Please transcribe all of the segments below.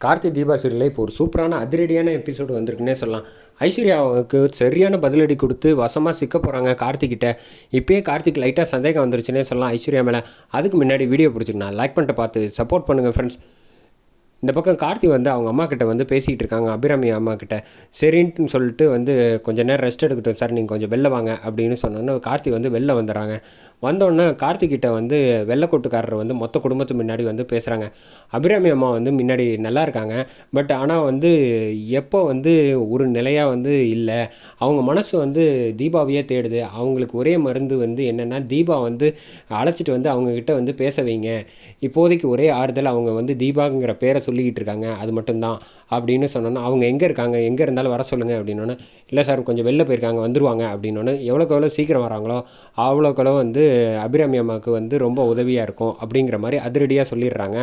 கார்த்தி தீபா சீரியலில் இப்போ ஒரு சூப்பரான அதிரடியான எபிசோடு வந்திருக்குன்னே சொல்லலாம். ஐஸ்வர்யாவுக்கு சரியான பதிலடி கொடுத்து வசமாக சிக்க போகிறாங்க கார்த்திக்கிட்ட இப்போயே கார்த்திக் லைட்டாக சந்தேகம் வந்துருச்சுன்னே சொல்லலாம் ஐஸ்வர்யா மேலே. அதுக்கு முன்னாடி வீடியோ பிடிச்சிருந்தா லைக் பண்ணிட்டு பார்த்து சப்போர்ட் பண்ணுங்கள் ஃப்ரெண்ட்ஸ் இந்த பக்கம் கார்த்தி வந்து அவங்க அம்மா கிட்ட வந்து பேசிகிட்டு இருக்காங்க. அபிராமி அம்மா கிட்ட சரின்ட்டு சொல்லிட்டு வந்து கொஞ்ச நேரம் ரெஸ்ட் எடுக்கட்டும் சார் நீங்கள் கொஞ்சம் வெளில வாங்க அப்படின்னு சொன்னோன்னே கார்த்தி வந்து வெளில வந்துடுறாங்க. வந்தோடனே கார்த்தி கிட்ட வந்து வெள்ளக்கோட்டுக்காரர் வந்து மொத்த குடும்பத்து முன்னாடி வந்து பேசுகிறாங்க அபிராமி அம்மா வந்து முன்னாடி நல்லா இருக்காங்க. பட் ஆனால் வந்து எப்போ வந்து ஒரு நிலையாக வந்து இல்லை. அவங்க மனசு வந்து தீபாவையே தேடுது. அவங்களுக்கு ஒரே மருந்து வந்து என்னென்னா தீபா வந்து அழைச்சிட்டு வந்து அவங்கக்கிட்ட வந்து பேச வைங்க. இப்போதைக்கு ஒரே ஆறுதல் அவங்க வந்து தீபாங்கிற பேரை சொல்லிக்கிட்டு இருக்காங்க அது மட்டும்தான் அப்படின்னு சொன்னோன்னா அவங்க எங்கே இருக்காங்க? எங்கே இருந்தாலும் வர சொல்லுங்கள் அப்படின்னோன்னே இல்லை சார் கொஞ்சம் வெளில போயிருக்காங்க வந்துருவாங்க அப்படின்னோன்னே எவ்வளோக்கு எவ்வளோ சீக்கிரம் வராங்களோ அவ்வளோக்கு வந்து அபிராமி அம்மாவுக்கு வந்து ரொம்ப உதவியாக இருக்கும் அப்படிங்கிற மாதிரி அதிரடியாக சொல்லிடுறாங்க.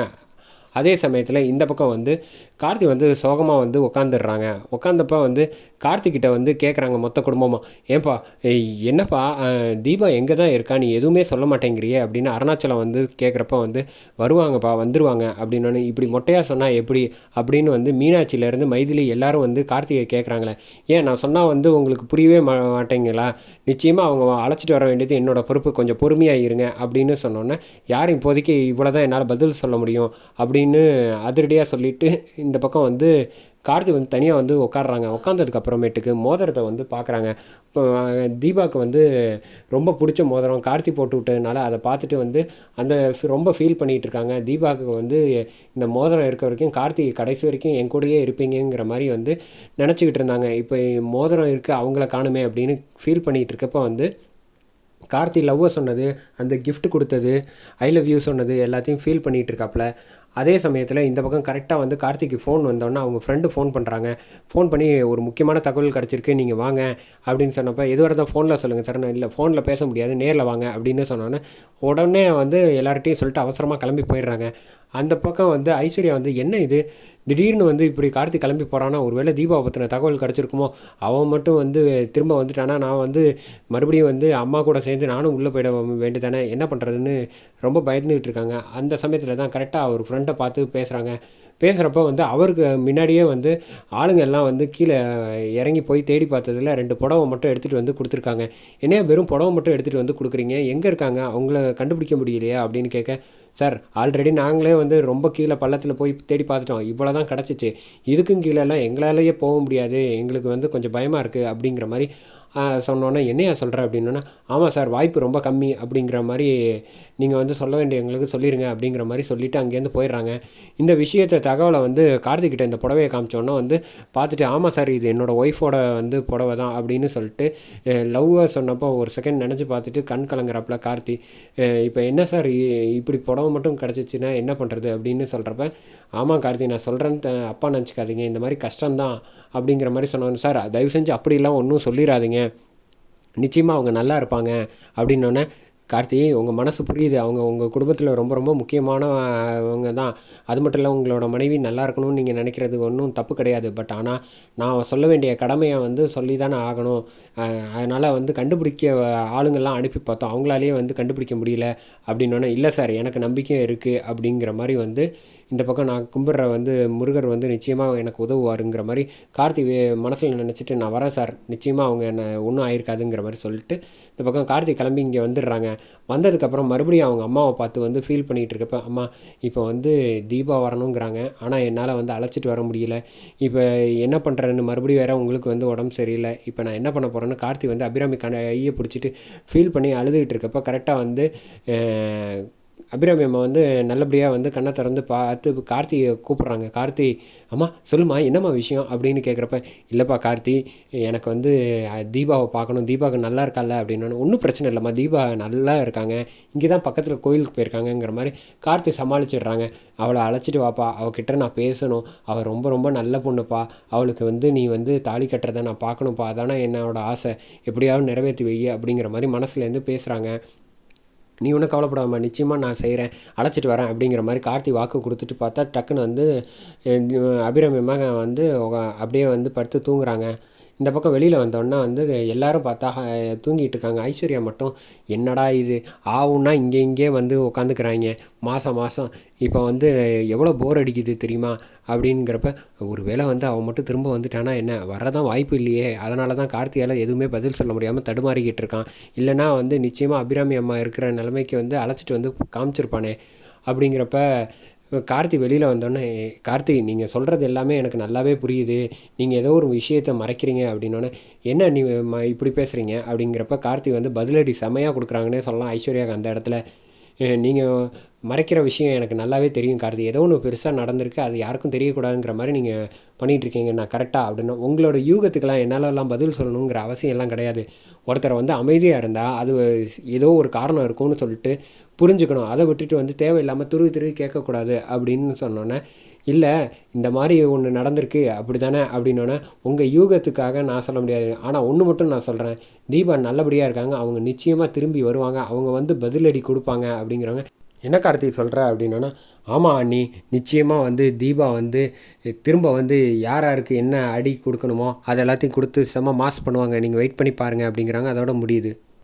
அதே சமயத்தில் இந்த பக்கம் வந்து கார்த்தி வந்து சோகமாக வந்து உட்காந்துடுறாங்க உட்காந்தப்ப வந்து கார்த்திக்கிட்ட வந்து கேட்குறாங்க மொத்த குடும்பமாக ஏன்பா என்னப்பா தீபா எங்கே தான் இருக்கா? நீ எதுவுமே சொல்ல மாட்டேங்கிறியே? அப்படின்னு அருணாச்சலம் வந்து கேட்குறப்ப வந்து வருவாங்கப்பா வந்துருவாங்க. அப்படின்னு இப்படி மொட்டையாக சொன்னால் எப்படி? அப்படின்னு வந்து மீனாட்சியிலேருந்து மைதிலி எல்லாரும் வந்து கார்த்திகை கேட்குறாங்களே ஏன் நான் சொன்னால் வந்து உங்களுக்கு புரியவே மா மாட்டேங்களா? நிச்சயமாக அவங்க அழைச்சிட்டு வர வேண்டியது என்னோடய பொறுப்பு. கொஞ்சம் பொறுமையாக இருங்க. அப்படின்னு சொன்னோன்னே யாரும் இப்போதைக்கு இவ்வளோ தான் என்னால் பதில் சொல்ல முடியும்? அப்படின்னு அதிரடியாக சொல்லிட்டு இந்த பக்கம் வந்து கார்த்தி வந்து தனியாக வந்து உட்காடுறாங்க உட்காந்ததுக்கு அப்புறமேட்டுக்கு மோதிரத்தை வந்து பார்க்குறாங்க இப்போ தீபாவுக்கு வந்து ரொம்ப பிடிச்ச மோதிரம் கார்த்தி போட்டு விட்டதுனால அதை பார்த்துட்டு வந்து அந்த ரொம்ப ஃபீல் பண்ணிகிட்டு இருக்காங்க. தீபாவுக்கு வந்து இந்த மோதிரம் இருக்க வரைக்கும் கார்த்தி கடைசி வரைக்கும் என் கூடயே இருப்பீங்கங்கிற மாதிரி வந்து நினச்சிக்கிட்டு இருந்தாங்க. இப்போ மோதிரம் இருக்குது அவங்கள காணுமே அப்படின்னு ஃபீல் பண்ணிகிட்டு இருக்கப்போ வந்து கார்த்தி லவ்வை சொன்னது அந்த கிஃப்ட் கொடுத்தது ஐ லவ் யூ சொன்னது எல்லாத்தையும் ஃபீல் பண்ணிகிட்டு இருக்காப்புல அதே சமயத்தில் இந்த பக்கம் கரெக்டாக வந்து கார்த்திக்கு ஃபோன் வந்தோன்னே அவங்க ஃப்ரெண்டு ஃபோன் பண்ணுறாங்க ஃபோன் பண்ணி ஒரு முக்கியமான தகவல் கிடச்சிருக்கு நீங்கள் வாங்க அப்படின்னு சொன்னப்போ எதுவாக இருந்தால் ஃபோனில் சொல்லுங்கள் சார் நான் இல்லை ஃபோனில் பேச முடியாது நேரில் வாங்க அப்படின்னு சொன்னோன்னே உடனே வந்து எல்லார்ட்டையும் சொல்லிட்டு அவசரமாக கிளம்பி போயிடுறாங்க. அந்த பக்கம் வந்து ஐஸ்வர்யா வந்து என்ன இது? திடீர்னு வந்து இப்படி கார்த்தி கிளம்பி போகிறான்னா ஒருவேளை தீபாவை பற்றின தகவல் கிடச்சிருக்குமோ? அவன் மட்டும் வந்து திரும்ப வந்துட்டானா? நான் வந்து மறுபடியும் வந்து அம்மா கூட சேர்ந்து நானும் உள்ளே போயிட வேண்டியதானே? என்ன பண்ணுறதுன்னு ரொம்ப பயந்துக்கிட்டு இருக்காங்க. அந்த சமயத்தில் தான் கரெக்டாக ஒரு ஃப்ரெண்ட் பார்த்து பேசுகிறாங்க பேசுகிறப்ப வந்து அவருக்கு முன்னாடியே வந்து ஆளுங்க எல்லாம் வந்து கீழே இறங்கி போய் தேடி பார்த்ததுல ரெண்டு புடவை மட்டும் எடுத்துகிட்டு வந்து கொடுத்துருக்காங்க. என்னையா வெறும் புடவை மட்டும் எடுத்துகிட்டு வந்து கொடுக்குறீங்க? எங்கே இருக்காங்க? அவங்கள கண்டுபிடிக்க முடியலையா அப்படின்னு கேட்க சார் ஆல்ரெடி நாங்களே வந்து ரொம்ப கீழே பள்ளத்தில் போய் தேடி பார்த்துட்டோம். இவ்வளோ தான் கிடச்சிச்சு. இதுக்கும் கீழெல்லாம் எங்களாலேயே போக முடியாது. எங்களுக்கு வந்து கொஞ்சம் பயமாக இருக்குது அப்படிங்கிற மாதிரி சொன்னோன்னே என்னையா சொல்கிற அப்படின்னா ஆமாம் சார் வாய்ப்பு ரொம்ப கம்மி அப்படிங்கிற மாதிரி நீங்கள் வந்து சொல்ல வேண்டிய எங்களுக்கு சொல்லிடுங்க அப்படிங்கிற மாதிரி சொல்லிவிட்டு அங்கேருந்து போயிடுறாங்க. இந்த விஷயத்தை தகவலை வந்து கார்த்திக்கிட்ட இந்த புடவையை காமிச்சோன்னே வந்து பார்த்துட்டு ஆமாம் சார் இது என்னோடய ஒய்ஃபோட வந்து புடவை தான் அப்படின்னு சொல்லிட்டு லவ்வை சொன்னப்போ ஒரு செகண்ட் நினச்சி பார்த்துட்டு கண் கலங்குறாப்புல கார்த்தி. இப்போ என்ன சார் இ- இப்படி புடவை மட்டும் கிடச்சிச்சின்னா என்ன பண்ணுறது அப்படின்னு சொல்கிறப்ப ஆமாம் கார்த்தி நான் சொல்கிறேன்னு அப்பா நினச்சிக்காதீங்க. இந்த மாதிரி கஷ்டம்தான் அப்படிங்கிற மாதிரி சொன்னோன்னு சார் தயவு செஞ்சு அப்படிலாம் ஒன்றும் சொல்லிடாதீங்க நிச்சயமாக அவங்க நல்லா இருப்பாங்க அப்படின்னோடனே கார்த்தி உங்கள் மனசு புரியுது. அவங்க உங்கள் குடும்பத்தில் ரொம்ப ரொம்ப முக்கியமானவங்க தான். அது மட்டும் இல்லை உங்களோட மனைவி நல்லா இருக்கணும்னு நீங்கள் நினைக்கிறது ஒன்றும் தப்பு கிடையாது. பட் ஆனால் நான் சொல்ல வேண்டிய கடமையை வந்து சொல்லி தானே ஆகணும் அதனால் வந்து கண்டுபிடிக்க ஆளுங்கள்லாம் அனுப்பி பார்த்தோம். அவங்களாலேயே வந்து கண்டுபிடிக்க முடியல அப்படின்னோடனே இல்லை சார் எனக்கு நம்பிக்கை இருக்குது அப்படிங்கிற மாதிரி வந்து இந்த பக்கம் நான் கும்பிட்ற வந்து முருகர் வந்து நிச்சயமாக எனக்கு உதவுவாருங்கிற மாதிரி கார்த்தி மனசில் நினச்சிட்டு நான் வரேன் சார். நிச்சயமாக அவங்க என்ன ஒன்றும் ஆயிருக்காதுங்கிற மாதிரி சொல்லிட்டு இந்த பக்கம் கார்த்தி கிளம்பி இங்கே வந்துடுறாங்க. வந்ததுக்கப்புறம் மறுபடியும் அவங்க அம்மாவை பார்த்து வந்து ஃபீல் பண்ணிகிட்டு இருக்கப்ப அம்மா இப்போ வந்து தீபா வரணுங்கிறாங்க. ஆனால் என்னால் வந்து அழைச்சிட்டு வர முடியல. இப்போ என்ன பண்ணுறேன்னு மறுபடியும் வேறு உங்களுக்கு வந்து உடம்பு சரியில்லை. இப்போ நான் என்ன பண்ண போகிறேன்னு கார்த்தி வந்து அபிராமி கையை பிடிச்சிட்டு ஃபீல் பண்ணி அழுதுகிட்டு இருக்கப்ப கரெக்டாக வந்து அபிராமி அம்மா வந்து நல்லபடியாக வந்து கண்ணை திறந்து பார்த்து கார்த்தியை கூப்பிட்றாங்க. கார்த்தி அம்மா சொல்லுமா என்னம்மா விஷயம்? அப்படின்னு கேட்குறப்ப இல்லைப்பா கார்த்தி எனக்கு வந்து தீபாவை பார்க்கணும். தீபாவுக்கு நல்லா இருக்கால அப்படின்னு. ஒன்றும் பிரச்சனை இல்லைம்மா. தீபா நல்லா இருக்காங்க. இங்கே தான் பக்கத்தில் கோயிலுக்கு போயிருக்காங்கங்கிற மாதிரி கார்த்தி சமாளிச்சிடுறாங்க. அவளை அழைச்சிட்டு வாப்பா. அவகிட்ட நான் பேசணும். அவள் ரொம்ப ரொம்ப நல்ல பொண்ணுப்பா. அவளுக்கு வந்து நீ வந்து தாலி கட்டுறதை நான் பார்க்கணும்ப்பா. அதானே என்னோட ஆசை. எப்படியாவது நிறைவேற்றி வை அப்படிங்கிற மாதிரி மனசுலேருந்து பேசுகிறாங்க நீ ஒன்றும் கவலைப்படாமல் நிச்சயமாக நான் செய்கிறேன் அழைச்சிட்டு வரேன் அப்படிங்கிற மாதிரி கார்த்தி வாக்கு கொடுத்துட்டு பார்த்தா டக்குன்னு வந்து அபிராமியமாக வந்து அப்படியே வந்து படுத்து தூங்குறாங்க. இந்த பக்கம் வெளியில் வந்தோடனே வந்து எல்லாரும் பார்த்தா தூங்கிட்டு இருக்காங்க. ஐஸ்வர்யா மட்டும் என்னடா இது? ஆவுன்னா இங்கே இங்கே வந்து உட்காந்துக்கிறாங்க மாதம் மாதம் இப்போ வந்து எவ்வளோ போர் அடிக்குது தெரியுமா? அப்படிங்கிறப்ப ஒரு வேளை வந்து அவன் மட்டும் திரும்ப வந்துட்டானா என்ன? வரதான் வாய்ப்பு இல்லையே. அதனால தான் கார்த்தியால் எதுவுமே பதில் சொல்ல முடியாமல் தடுமாறிக்கிட்டு இருக்கான். இல்லைனா வந்து நிச்சயமாக அபிராமி அம்மா இருக்கிற நிலைமைக்கு வந்து அழைச்சிட்டு வந்து காமிச்சிருப்பானே. அப்படிங்கிறப்ப கார்த்தி வெளியில் வந்தோடனே கார்த்தி நீங்கள் சொல்கிறது எல்லாமே எனக்கு நல்லாவே புரியுது. நீங்கள் ஏதோ ஒரு விஷயத்தை மறைக்கிறீங்க அப்படின்னோடனே என்ன நீ இப்படி பேசுகிறீங்க அப்படிங்கிறப்ப கார்த்தி வந்து பதிலடி செமையாக கொடுக்குறாங்கன்னே சொல்லலாம். ஐஸ்வர்யாக்கு அந்த இடத்துல நீங்கள் மறைக்கிற விஷயம் எனக்கு நல்லாவே தெரியும் கார்த்தி. ஏதோ ஒன்று பெருசாக நடந்திருக்கு அது யாருக்கும் தெரியக்கூடாதுங்கிற மாதிரி நீங்கள் பண்ணிகிட்டு இருக்கீங்க. நான் கரெக்டாக அப்படின்னு உங்களோட யூகத்துக்கெல்லாம் என்னாலலாம் பதில் சொல்லணுங்கிற அவசியம் எல்லாம் கிடையாது. ஒருத்தரை வந்து அமைதியாக இருந்தால் அது ஏதோ ஒரு காரணம் இருக்கும்னு சொல்லிட்டு புரிஞ்சுக்கணும். அதை விட்டுட்டு வந்து தேவையில்லாமல் துருவி துருவி கேட்கக்கூடாது அப்படின்னு சொன்னோன்னே இல்லை இந்த மாதிரி ஒன்று நடந்திருக்கு அப்படி தானே அப்படின்னோடனே உங்கள் யூகத்துக்காக நான் சொல்ல முடியாது. ஆனால் ஒன்று மட்டும் நான் சொல்கிறேன் தீபா நல்லபடியாக இருக்காங்க. அவங்க நிச்சயமாக திரும்பி வருவாங்க. அவங்க வந்து பதிலடி கொடுப்பாங்க. அப்படிங்கிறவங்க என்ன கார்த்தி சொல்கிற அப்படின்னோன்னா ஆமாம் அண்ணி. நிச்சயமாக வந்து தீபா வந்து திரும்ப வந்து யார் யாருக்கு என்ன அடி கொடுக்கணுமோ அது எல்லாத்தையும் கொடுத்து செம்ம மாஸ் பண்ணுவாங்க. நீங்கள் வெயிட் பண்ணி பாருங்கள் அப்படிங்கிறாங்க. அதோட முடியுது.